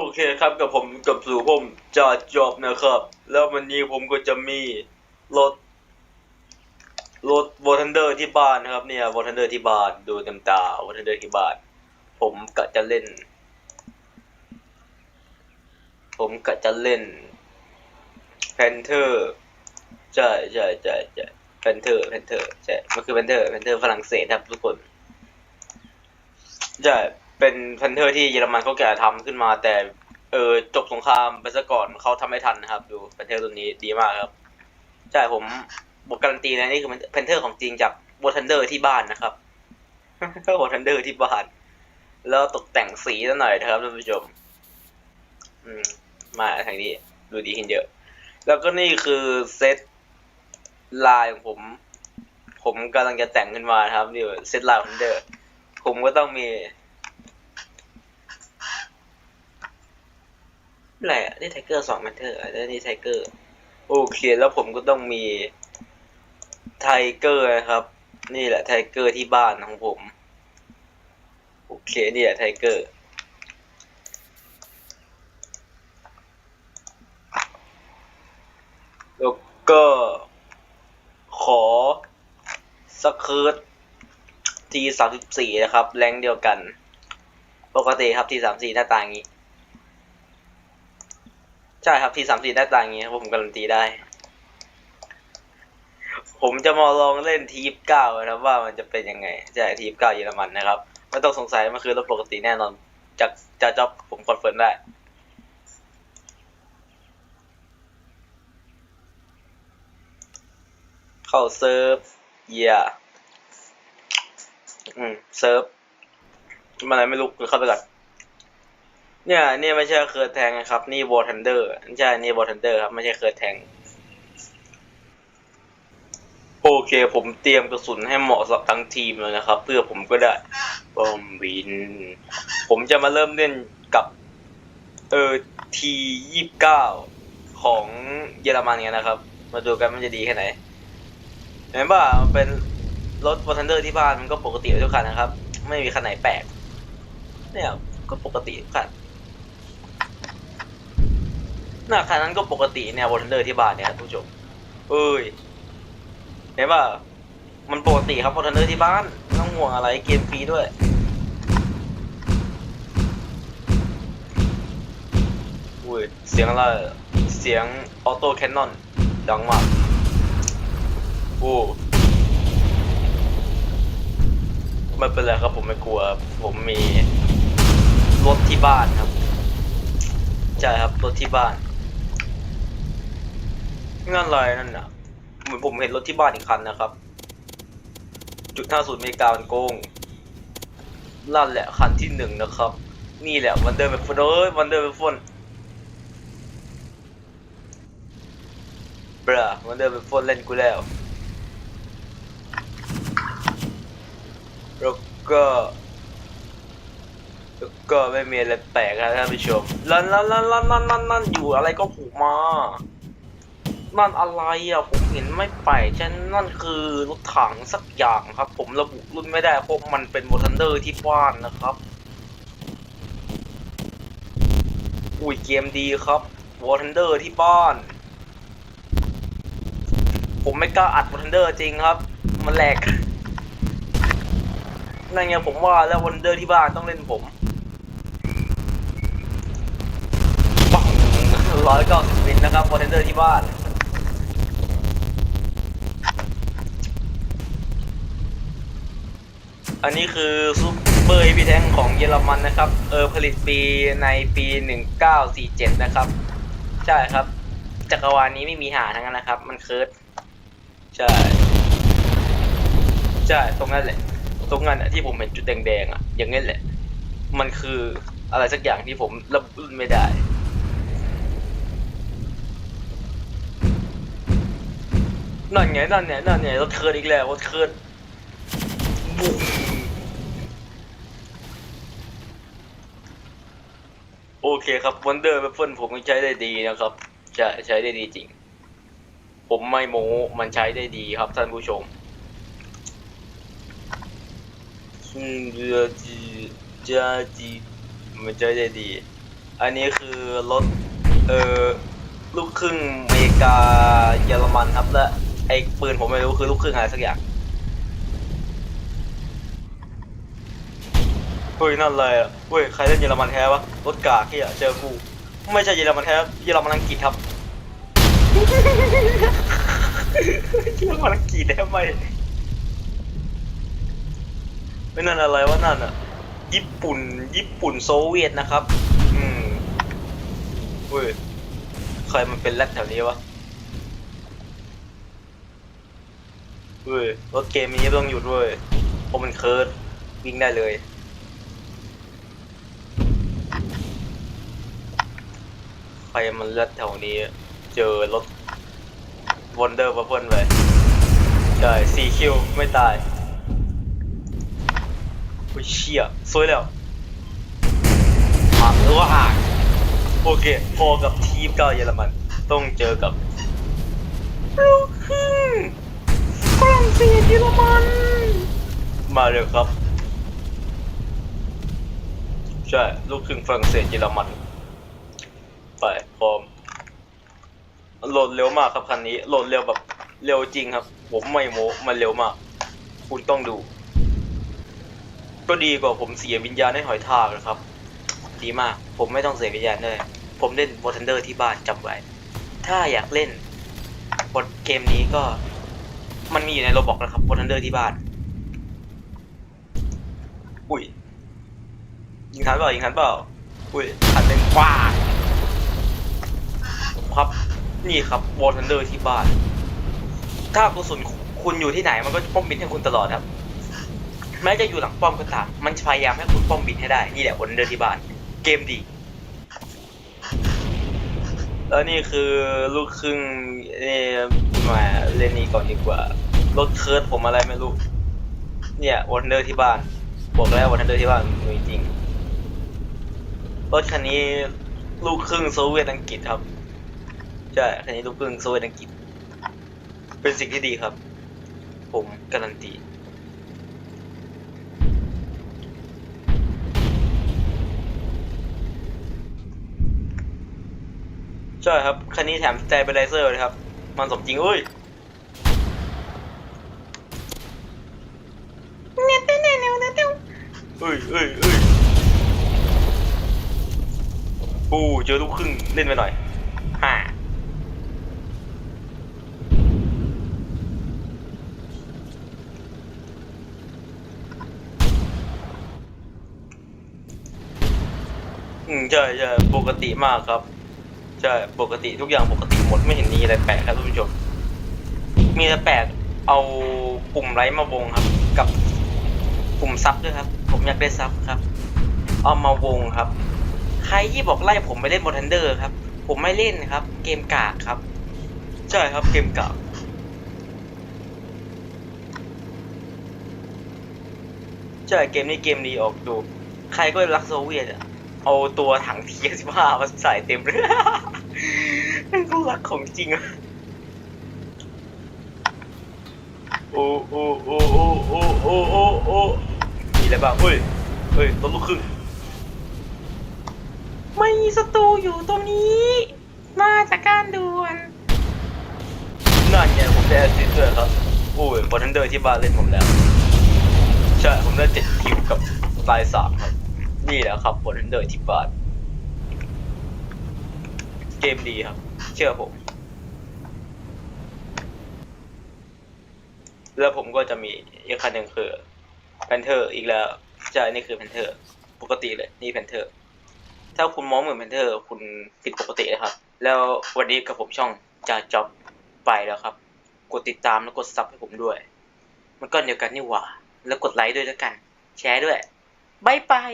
โอเคครับกับผมกับสู่ผมจอจอบนะครับ แล้ววันนี้ผมก็จะมีรถรถวอทันเดอร์ที่บ้านนะครับเนี่ยวอทันเดอร์ที่บ้านดูเต็มตาวอทันเดอร์ที่บ้าน ผมกะจะเล่น ผมกะจะเล่นแพนเทอร์ใช่ใช่ใช่ใช่แพนเทอร์แพนเทอร์ใช่มันคือแพนเทอร์แพนเทอร์ฝรั่งเศสครับทุกคนใช่ เป็นพันเทอร์ที่เยอรมันเขาแก่ทำขึ้นมา แต่เออจบสงครามไปซะก่อนเขาทำไม่ทันนะครับ ดูแพนเทอร์ตัวนี้ดีมากครับใช่ผมบอกการันตีนะนี่คือแพนเทอร์ของจริงจากวอทันเดอร์ที่บ้านนะครับวอทันเดอร์ที่บ้าน แล้วตกแต่งสีซะหน่อยนะครับท่านผู้ชม อืม มาทางนี้ ดูดีขึ้นเยอะ แล้วก็นี่คือเซตลายของผม ผมกำลังจะแต่งขึ้นมานครับนี่เซตลายของเดอร์ ผมก็ต้องมี อะไรอะนี่ไทเกอร์สองแมนเทอร์แล้วนี่ไทเกอร์โอเคแล้วผมก็ต้องมีไทเกอร์นะครับ นี่แหละไทเกอร์ที่บ้านของผมโอเคนี่แหละไทเกอร์แล้วก็ขอสเคิร์ตทีสามสิบสี่นะครับ แรงเดียวกัน ปกติครับทีสามสี่หน้าตาอย่างนี้ ใช่ครับทีสามสี่หน้าตาอย่างนี้ครับผมการันตีได้ ผมจะมาลองเล่นทีฟเก้านะครับว่ามันจะเป็นยังไงใช่ทีฟเก้าเยอรมันนะครับไม่ต้องสงสัยมันคือรถปกติแน่นอนจากจากจ็อบผมคอนเฟิร์มได้เข้าเซิร์ฟเยียอืม เซิร์ฟมันอะไรไม่รู้คือเข้าไปก่อน เนี่ยเนี่ยไม่ใช่เคิร์ดแทงนะครับ นี่วอร์ทันเดอร์ใช่นี่วอร์ทันเดอร์ครับไม่ใช่เคิร์ดแทงโอเคผมเตรียมกระสุนให้เหมาะสำหรับทั้งทีมเลยนะครับ เพื่อผมก็ได้บอมบิน ผมจะมาเริ่มเล่นกับเออทียี่สิบเก้าของเยอรมันกันนะครับ มาดูกันมันจะดีแค่ไหนเห็นป่ะมันเป็นรถวอร์ทันเดอร์ที่บ้านมันก็ปกติทุกคันนะครับ ไม่มีคันไหนแปลกเนี่ยก็ปกติทุกคัน หน่าคันนั้นก็ปกติเนี่ยวอร์ทันเดอร์ที่บ้านเนี่ยผู้ชมเอ้ยเห็นป่ะมันปกติครับวอร์ทันเดอร์ที่บ้านไม่ต้องห่วงอะไรเกมฟรีด้วยอุ้ยเสียงอะไรเสียงออโต้แคนนอนดังมากโอ้ไม่เป็นไรครับผมไม่กลัว ผมมีรถที่บ้านครับ ใช่ครับรถที่บ้าน นั่นอะไรนั่นน่ะ เหมือนผมเห็นรถที่บ้านอีกคันนะครับ จุดห้าศูนย์เมกามันโกงนั่นแหละคันที่หนึ่งนะครับ นี่แหละวันเดินแบบฝนเอ้ยวันเดินแบบฝนเบรอวันเดินแบบฝนเล่นกูแล้วแล้วก็แล้วก็ไม่มีอะไรแปลกนะท่านผู้ชมลันลันลันลันลันลันลันอยู่อะไรก็ผูกมา นั่นอะไรอะผมเห็นไม่แปลกฉันนั่นคือรถถังสักอย่างครับ ผมระบุรุ่นไม่ได้เพราะมันเป็นวอทันเดอร์ที่บ้านนะครับอุ้ยเกมดีครับวอทันเดอร์ที่บ้าน ผมไม่กล้าอัดวอทันเดอร์จริงครับ มันแหลกนั่นไงผมว่าแล้ววันเดอร์ที่บ้านต้องเล่นผมปังร้อยเก้าสิบวินนะครับวันเดอร์ที่บ้าน อันนี้คือซูเปอร์เอพีแทงของเยอรมันนะครับ เออผลิตปีในปีหนึ่งเก้าสี่เจ็ดนะครับ ใช่ครับ จักรวาลนี้ไม่มีหาทั้งนั้นนะครับ มันเคิร์ดใช่ ใช่ ตรงนั้นแหละ ตรงนั้นอะที่ผมเห็นจุดแดงๆอะอย่างนี้นแหละ มันคืออะไรสักอย่างที่ผมระบุรุ่นไม่ได้ นั่นไงนั่นไงนั่นไงรถเคิร์ดอีกแล้วรถเคิร์ดบุ้มโอ อเคครับวันเดอร์แอปเปิลผมใช้ได้ดีนะครับจะใช้ได้ดีจริง ผมไม่โม้มันใช้ได้ดีครับท่านผู้ชมซึ่งเรือจีจ้าจีมันใช้ได้ดี อันนี้คือรถเอ่อลูกครึ่งอเมริกาเยอรมันครับและไอ้ปืนผมไม่รู้คือลูกครึ่งอะไรสักอย่าง ฮ้ยนั่นอะไรอะเฮ้ยใครเล่นเยอรมันแท้วะรถกากที่อะเจอกูไม่ใช่เยอรมันแท้เยอรมันอังกฤษครับเยอรมันอังกฤษได้ไหมไม่นั่นอะไรวะนั่นอะญี่ปุ่น ญี่ปุ่นโซเวียตนะครับ อืมเฮ้ยใครมันเป็นแรดแถวนี้วะเฮ้ยรถเกมนี้ต้องหยุดเว้ยเพราะมันเคิร์ดวิ่งได้เลย ใครมันเลือดแถวนี้ เจอรถวันเดอร์บัฟเฟิลไปใช่สี่คิวไม่ตายโอ้ยเชี่ยสวยแล้วหักหรือว่าหักโอเค พอกับทีมเก้าเยอรมัน ต้องเจอกับลูกครึ่งฝรั่งเศสเยอรมัน มาเลยครับ ใช่ ลูกครึ่งฝรั่งเศสเยอรมัน ไปพร้อมโหลดเร็วมากครับคันนี้โหลดเร็วแบบเร็วจริงครับ ผมไม่โม้มันเร็วมาก คุณต้องดู ก็ดีกว่าผมเสียวิญญาณให้หอยทากนะครับ ดีมาก ผมไม่ต้องเสียวิญญาณเลยผมเล่นวอร์ทันเดอร์ที่บ้านจำไว้ ถ้าอยากเล่นบทเกมนี้ก็ มันมีอยู่ในโรบอกนะครับวอร์ทันเดอร์ที่บ้าน อุ้ยยิงทันเปล่ายิงทันเปล่าอุ้ยทันเป็นกว้า ครับ นี่ครับวอร์ทันเดอร์ที่บ้าน ถ้ากระสุนคุณอยู่ที่ไหนมันก็ป้อมบินให้คุณตลอดครับ แม้จะอยู่หลังป้อมก็ตามมันพยายามให้คุณป้อมบินให้ได้ นี่แหละวอร์ทันเดอร์ที่บ้าน เกมดี แล้วนี่คือลูกครึ่งนี่มาเล่นนี้ก่อนดีกว่ารถเคิร์ดผมอะไรไม่รู้ เนี่ยวอร์ทันเดอร์ที่บ้านบอกแล้ววอร์ทันเดอร์ที่บ้านมีจริงรถคันนี้ลูกครึ่งโซเวียตอังกฤษครับ ใช่คันนี้ลูกครึ่งโซเวียตอังกฤษ เป็นสิ่งที่ดีครับ ผมการันตีใช่ครับ คันนี้แถมใจเป็นไลเซอร์เลยครับ มันสมจริงเอ้ยเนี่ยเต้เนี่ยเนี่ยเนี่ยเต้เอ้ยเอ้ยเอ้ยโอ้เจอลูกครึ่งเล่นไปหน่อยฮ่า อืมใช่ใช่ปกติมากครับ ใช่ปกติทุกอย่างปกติหมดไม่เห็นมีอะไรแปลกครับท่านผู้ชม มีแต่แปลกเอาปุ่มไลท์มาวงครับ กับปุ่มซับด้วยครับ ผมอยากได้ซับครับ เอามาวงครับ ใครที่บอกไล่ผมไปเล่นบนทันเดอร์ครับ ผมไม่เล่นครับ เกมกากครับ ใช่ครับเกมกากใช่เกมนี้เกมดีออกดู ใครก็รักโซเวียตอะ เอาตัวถังเทียสิบห้ามาใส่เต็มเลยเป็นกูรักของจริงอะโอ้โอ้โอ้โอ้โอ้โอ้โอ้โอ้มีอะไรบ้างเฮ้ยเฮ้ยต้นลูกครึ่งไม่มีศัตรูอยู่ตรงนี้ มาจากการด่วนนั่นไงผมได้แอสซิสต์ด้วยครับโอ้ยบอลทันเดอร์ที่บ้านเล่นผมแล้ว ใช่ ผมได้เจ็ดคิวกับลายสามครับ นี่แหละครับบอลทันเดอร์ที่บ้านเกมดีครับ เชื่อผม แล้วผมก็จะมีอีกคันหนึ่งคือแพนเทอร์อีกแล้วใช่นี่คือแพนเทอร์ปกติเลยนี่แพนเทอร์ถ้าคุณมองเหมือนแพนเทอร์คุณผิดปกตินะครับ แล้ววันนี้กับผมช่องจ่าจ็อบไปแล้วครับ กดติดตามแล้วกดซับให้ผมด้วย มันก็เดียวกันนี่หว่า แล้วกดไลค์ด้วยแล้วกัน แชร์ด้วยบายบาย